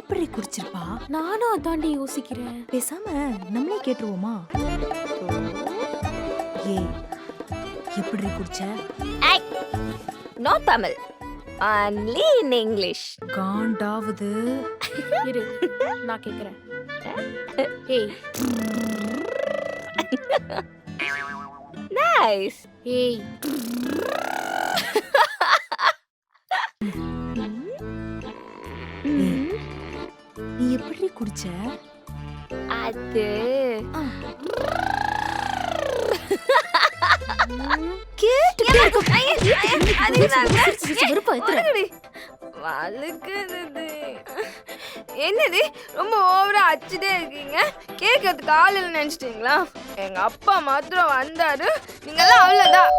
எப்படி குடிச்சிருப்பா? நானும் அதாண்டி யோசிக்கிறேன். பேசாம நம்மளே கேட்டுருவோமா? ஏய் எப்படி குடிச்ச? No Tamil only in English காண்டாவது. இரு நான் கேக்குறேன். ஏய். நைஸ் ஏய். நீ எப்படி குடிச்ச? அது என்னது ரொம்ப ஓவரா அச்சுட்டே இருக்கீங்க? கேட்கறதுக்கு ஆள் இல்லை நினைச்சிட்டீங்களா? எங்க அப்பா மாத்திரம் வந்தாரு. நீங்கெல்லாம் அவ்வளவுதான்.